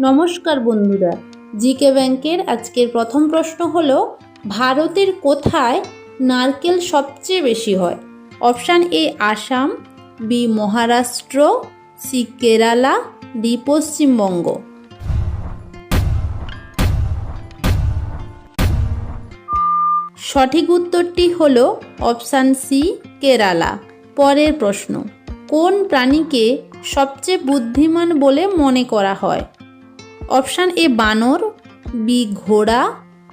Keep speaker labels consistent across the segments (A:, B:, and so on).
A: নমস্কার বন্ধুরা, জিকে ব্যাংকের আজকের প্রথম প্রশ্ন হলো, ভারতের কোথায় নারকেল সবচেয়ে বেশি হয়? Option A, Assam, B, Maharashtra, C, Kerala, D, Paschimbanga. সঠিক উত্তরটি হল অপশান সি, কেরালা। পরের প্রশ্ন, কোন প্রাণীকে সবচেয়ে বুদ্ধিমান বলে মনে করা হয়? অপশান এ বানর, বি ঘোড়া,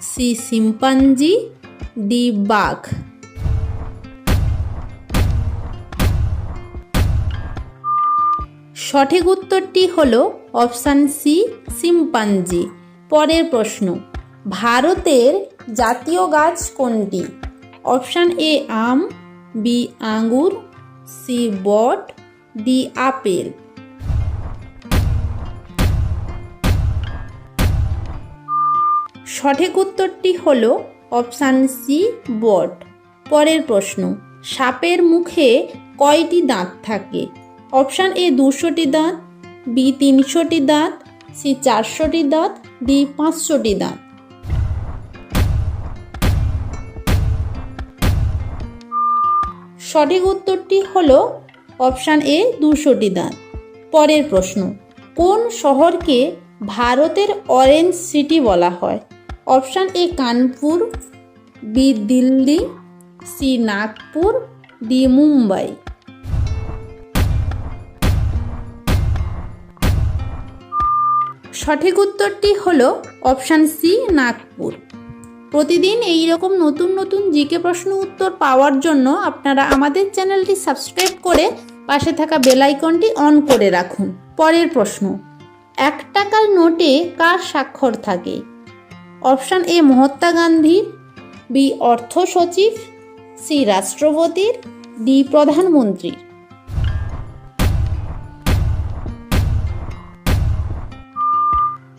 A: সি শিম্পাঞ্জি ডি বাঘ। সঠিক উত্তরটি হল অপশান সি শিম্পাঞ্জি পরের প্রশ্ন, ভারতের জাতীয় গাছ কোনটি? অপশান এ আম, বি আঙ্গুর, সি বট, ডি আপেল। সঠিক উত্তরটি হল অপশান সি, বট। পরের প্রশ্ন, সাপের মুখে কয়টি দাঁত থাকে? অপশান এ দুশোটি দাঁত, বি তিনশোটি দাঁত, সি চারশোটি দাঁত, ডি পাঁচশোটি দাঁত। সঠিক উত্তরটি হল অপশান এ দুশোটি দাঁত। পরের প্রশ্ন, কোন শহরকে ভারতের অরেঞ্জ সিটি বলা হয়? Option A Kanpur, B Delhi, C Nagpur, D Mumbai. সঠিক উত্তরটি হল অপশান সি নাগপুর। প্রতিদিন এই রকম নতুন নতুন জিকে প্রশ্ন উত্তর পাওয়ার জন্য আপনারা আমাদের চ্যানেলটি সাবস্ক্রাইব করে পাশে থাকা বেল আইকনটি অন করে রাখুন। পরের প্রশ্ন, এক টাকার নোটে কার স্বাক্ষর থাকে? Option A Mahatma Gandhi, B অর্থ সচিব, সি রাষ্ট্রপতির, ডি প্রধানমন্ত্রীর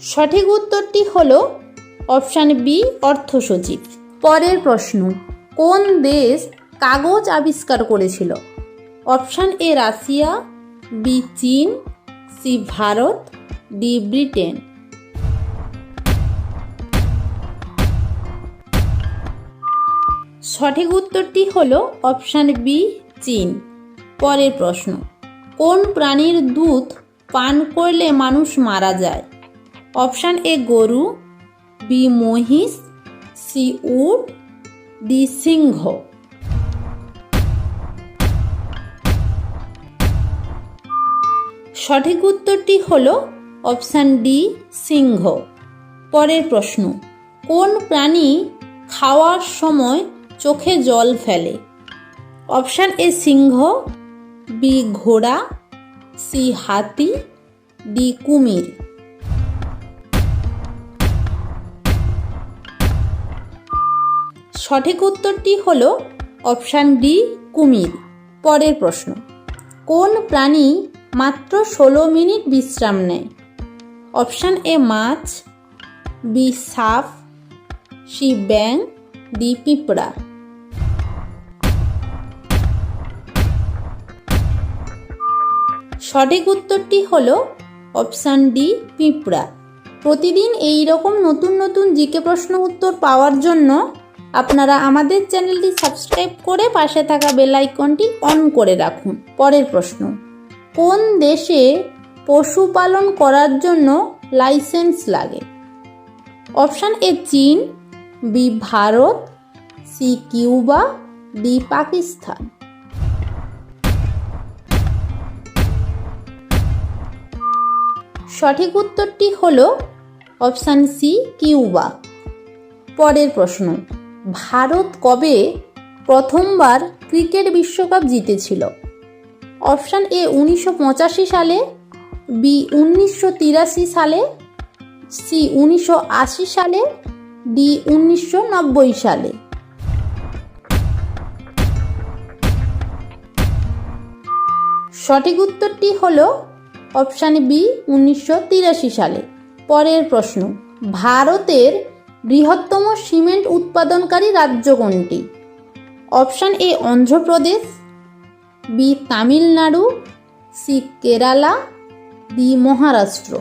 A: সঠিক উত্তরটি হল অপশান বি, অর্থ সচিব। পরের প্রশ্ন, কোন দেশ কাগজ আবিষ্কার করেছিল? অপশান এ রাশিয়া, বি চীন, সি ভারত, ডি ব্রিটেন। সঠিক উত্তরটি হল অপশান বি, চীন। পরের প্রশ্ন, কোন প্রাণীর দুধ পান করলে মানুষ মারা যায়? অপশান এ, গরু, বি, মহিষ, সি, উট, ডি, সিংহ। সঠিক উত্তরটি হল অপশান ডি, সিংহ। পরের প্রশ্ন, কোন প্রাণী খাওয়ার সময় চোখে জল ফেলে। অপশান এ সিংহ, বি ঘোড়া, সি হাতি, ডি কুমির। সঠিক উত্তরটি হল অপশান ডি, কুমির। পরের প্রশ্ন, কোন প্রাণী মাত্র ষোলো মিনিট বিশ্রাম নেয়? অপশান এ মাছ, বি সাপ সি ব্যাং ডি পিঁপড়া। সঠিক উত্তরটি হল অপশান ডি, পিঁপড়া। প্রতিদিন এই রকম নতুন নতুন জিকে প্রশ্ন উত্তর পাওয়ার জন্য আপনারা আমাদের চ্যানেলটি সাবস্ক্রাইব করে পাশে থাকা বেল আইকনটি অন করে রাখুন। পরের প্রশ্ন, কোন দেশে পশুপালন করার জন্য লাইসেন্স লাগে? অপশান এ চীন, B Bharat, C Cuba, D Pakistan. সঠিক উত্তরটি হল অপশান সি, কিউবা। পরের প্রশ্ন, ভারত কবে প্রথমবার ক্রিকেট বিশ্বকাপ জিতেছিল? অপশান এ, উনিশশো পঁচাশি সালে, বি, উনিশশো তিরাশি সালে, সি, উনিশশো আশি সালে, ডি, উনিশশো নব্বই সালে। সঠিক উত্তরটি হল অপশান বি, উনিশশো তিরাশি সালে। পরের প্রশ্ন, ভারতের বৃহত্তম সিমেন্ট উৎপাদনকারী রাজ্য কোনটি? Option A, Andhra Pradesh, B, Tamil Nadu, C, Kerala B Maharashtra.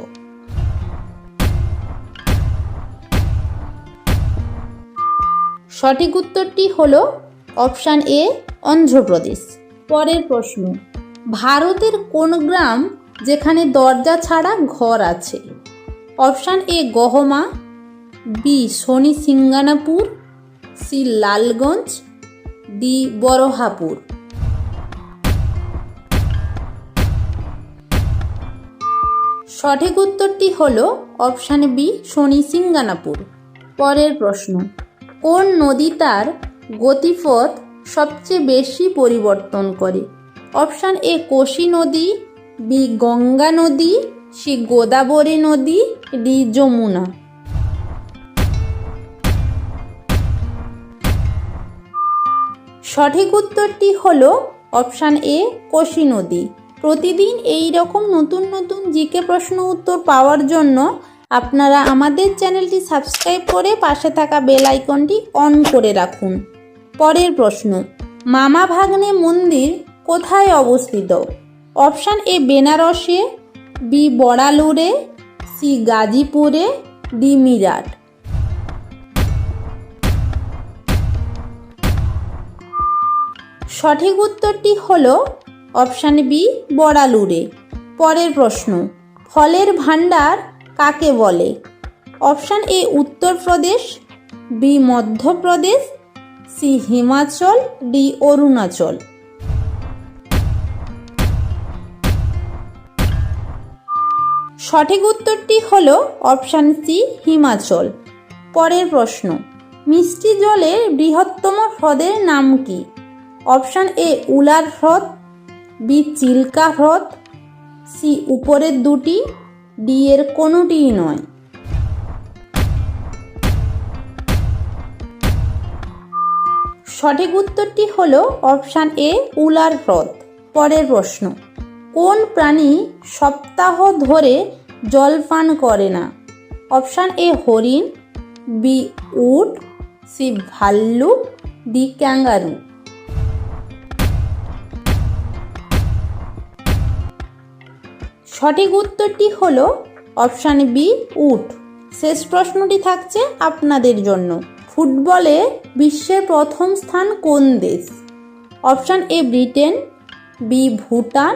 A: সঠিক উত্তরটি হল অপশান এ, অন্ধ্রপ্রদেশ। পরের প্রশ্ন, ভারতের কোন গ্রাম যেখানে দরজা ছাড়া ঘর আছে। Option A, Gahma, B, Shani Singhanapur, C, Lalganj, D, Barhapur. সঠিক উত্তরটি হল অপশান বি, শনি সিঙ্গানাপুর। পরের প্রশ্ন, কোন নদী তার গতিপথ সবচেয়ে বেশি পরিবর্তন করে? অপশান এ, কোশি নদী বি গঙ্গা নদী, সি গোদাবরী নদী, ডি যমুনা। সঠিক উত্তরটি হল অপশান এ, কোশি নদী। প্রতিদিন এই রকম নতুন নতুন জিকে প্রশ্ন উত্তর পাওয়ার জন্য আপনারা আমাদের চ্যানেলটি সাবস্ক্রাইব করে পাশে থাকা বেল আইকনটি অন করে রাখুন। পরের প্রশ্ন, মামা ভাগ্নে মন্দির কোথায় অবস্থিত? অপশান এ বেনারসে, বি বড়ালুরে, সি গাজীপুরে, ডি মিরাট। সঠিক উত্তরটি হল অপশান বি বড়ালুরে। পরের প্রশ্ন, ফলের ভাণ্ডার কাকে বলে? Option A Uttar Pradesh, B Madhya Pradesh, C Himachal, D Arunachal. সঠিক উত্তরটি হল অপশান সি, হিমাচল। পরের প্রশ্ন, মিষ্টি জলের বৃহত্তম হ্রদের নাম কি? অপশান এ, উলার হ্রদ, বি, চিল্কা হ্রদ, সি, উপরের দুটি, ডি, এর কোনোটিই নয়। সঠিক উত্তরটি হল অপশান এ, উলার হ্রদ। পরের প্রশ্ন কোন প্রাণী সপ্তাহ ধরে জল পান করে না? অপশান এ হরিণ, বি উট, সি ভাল্লুক, ডি ক্যাঙ্গারু। সঠিক উত্তরটি হল অপশান বি উট। শেষ প্রশ্নটি থাকছে আপনাদের জন্য। ফুটবলে বিশ্বের প্রথম স্থান কোন দেশ? Option A Britain, B Bhutan